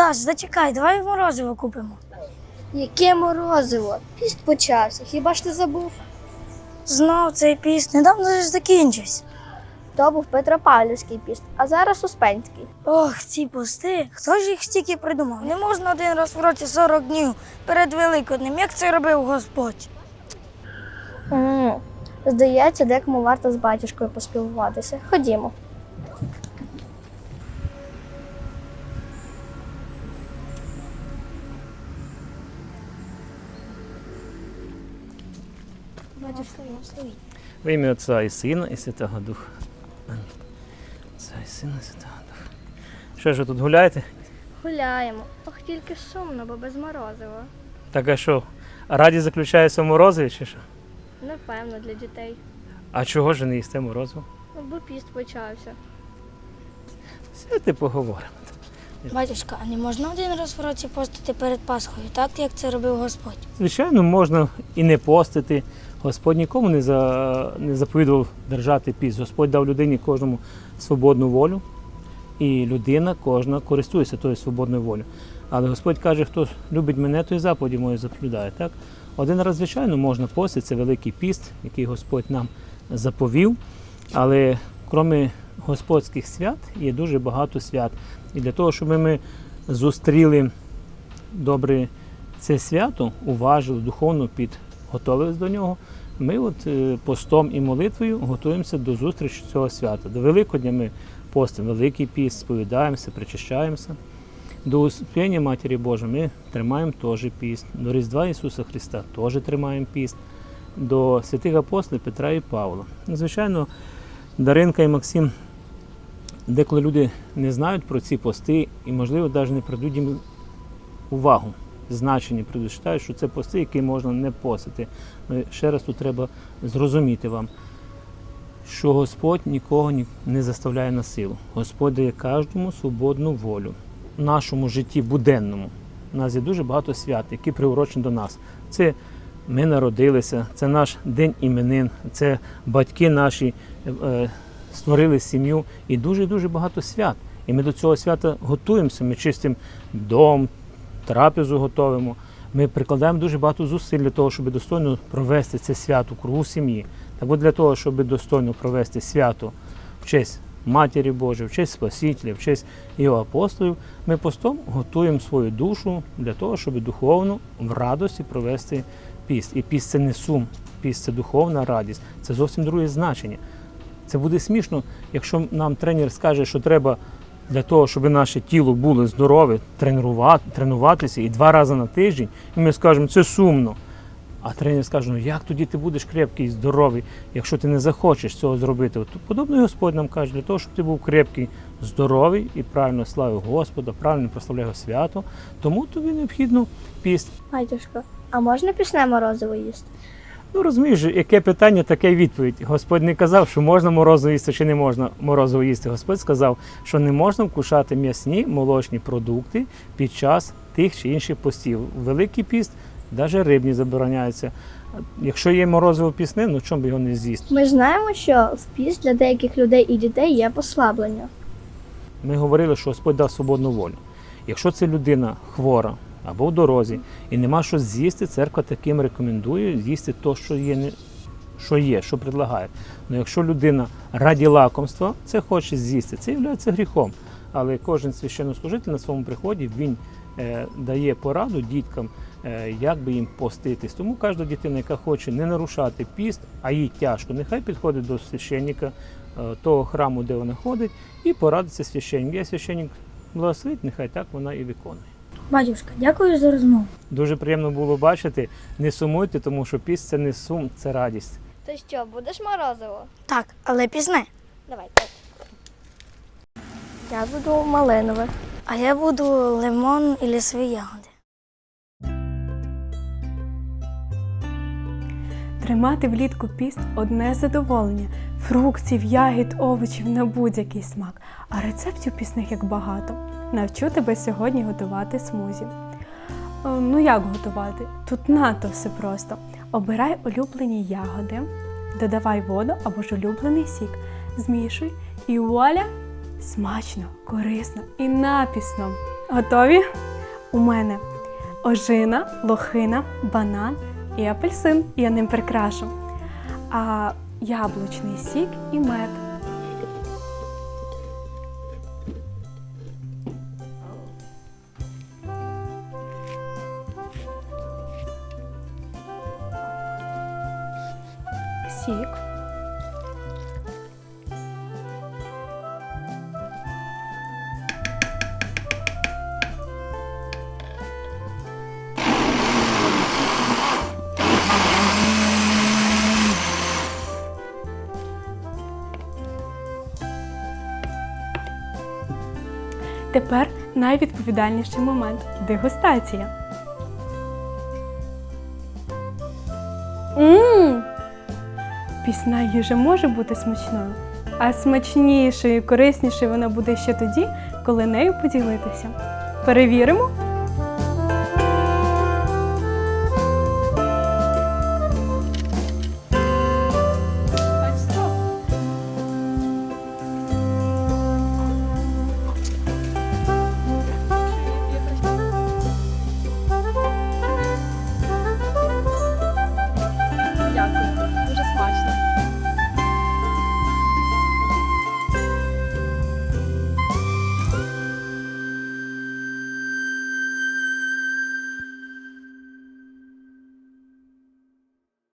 Даш, зачекай, давай морозиво купимо. Яке морозиво? Піст почався. Хіба ж ти забув? Знов цей піст, недавно ж закінчився. То був Петропавлівський піст, а зараз Успенський. Ох, ці пости. Хто ж їх стільки придумав? Не можна один раз в році 40 днів перед Великоднем, як це робив Господь. м Здається, декому варто з батюшкою поспілкуватися. Ходімо. В ім'я Отця і Сина, і Святого Духа. Амінь. Отця і Сина, і Святого Духа. Що ж ви тут гуляєте? Гуляємо. Ох, тільки сумно, бо без морозива. Так а що, радість заключається в морозиві чи що? Напевно, для дітей. А чого ж не їсте морозиво? Бо піст почався. Сядьте поговоримо. Батюшка, а не можна один раз в році постити перед Пасхою, так як це робив Господь? Звичайно, можна і не постити. Господь нікому не, за, не заповідував держати піст. Господь дав людині кожному свободну волю, і людина кожна користується тою свободною волею. Але Господь каже, хто любить мене, той заповіді мої заповідає. Так? Один раз, звичайно, можна постити, це великий піст, який Господь нам заповів. Але крім господських свят, є дуже багато свят. І для того, щоб ми зустріли добре це свято, уважили, духовно підготовились до нього. Ми от е, постом і молитвою готуємося до зустрічі цього свята. До Великодня ми постимо Великий піст, сповідаємося, причащаємося. До Успіння Матері Божої ми тримаємо теж піст. До Різдва Ісуса Христа теж тримаємо піст. До святих апостолів Петра і Павла. Звичайно, Даринка і Максим, деколи люди не знають про ці пости і, можливо, навіть не придуть їм увагу значення предвичитаю, що це пости, які можна не постити. Ще раз тут треба зрозуміти вам, що Господь нікого не заставляє на силу. Господь дає кожному свободну волю. В нашому житті буденному у нас є дуже багато свят, які приурочені до нас. Це ми народилися, це наш день іменин, це батьки наші е, створили сім'ю і дуже-дуже багато свят. І ми до цього свята готуємося. Ми чистимо дом, трапезу готуємо. Ми прикладаємо дуже багато зусиль для того, щоб достойно провести це свято в кругу сім'ї. От для того, щоб достойно провести свято в честь Матері Божої, в честь Спасителя, в честь його апостолів, ми постом готуємо свою душу для того, щоб духовно в радості провести піст. І піст це не сум, піст це духовна радість, це зовсім друге значення. Це буде смішно, якщо нам тренер скаже, що треба для того, щоб наше тіло було здорове, тренувати, тренуватися і два рази на тиждень, і ми скажемо, це сумно. А тренер скаже, ну як тоді ти будеш крепкий і здоровий, якщо ти не захочеш цього зробити? От подобно Господь нам каже, для того, щоб ти був крепкий, здоровий і правильно славив Господа, правильно прославляв свято, тому тобі необхідно піст. Батюшка, а можна пісне морозиво їсти? Ну розумієш, яке питання, таке відповідь. Господь не казав, що можна морозиво їсти чи не можна морозиво їсти. Господь сказав, що не можна вкушати м'ясні молочні продукти під час тих чи інших постів. Великий піст, навіть рибні забороняються. Якщо є морозиво пісне, ну чому б його не з'їсти? Ми знаємо, що в піст для деяких людей і дітей є послаблення. Ми говорили, що Господь дав свободну волю. Якщо це людина хвора або в дорозі і нема що з'їсти, церква таким рекомендує з'їсти те, що є, що є, що предлагає. Ну якщо людина раді лакомства це хоче з'їсти, це є гріхом. Але кожен священнослужитель на своєму приході він е, дає пораду діткам, е, як би їм поститись. Тому кожна дитина, яка хоче не нарушати піст, а їй тяжко, нехай підходить до священника е, того храму, де вона ходить, і порадиться священник. Я священник благословить, нехай так вона і виконує. Батюшка, дякую за розмову. Дуже приємно було бачити. Не сумуйте, тому що піс це не сум, це радість. Ти що, будеш морозиво? Так, але пізне. Давай, так. Я буду малинове. А я буду лимон і лісові ягоди. Тримати влітку піст одне задоволення. Фруктів, ягід, овочів на будь-який смак. А рецептів пісних як багато. Навчу тебе сьогодні готувати смузі. Е, Ну як готувати? Тут надто все просто. Обирай улюблені ягоди, додавай воду або ж улюблений сік, змішуй і вуаля! Смачно, корисно і напісно. Готові? У мене ожина, лохина, банан і апельсин. Я ним прикрашу. А яблучний сік і мед. Сік. Тепер найвідповідальніший момент дегустація. Ммм! Пісна їжа може бути смачною, а смачнішою і кориснішою вона буде ще тоді, коли нею поділитися. Перевіримо?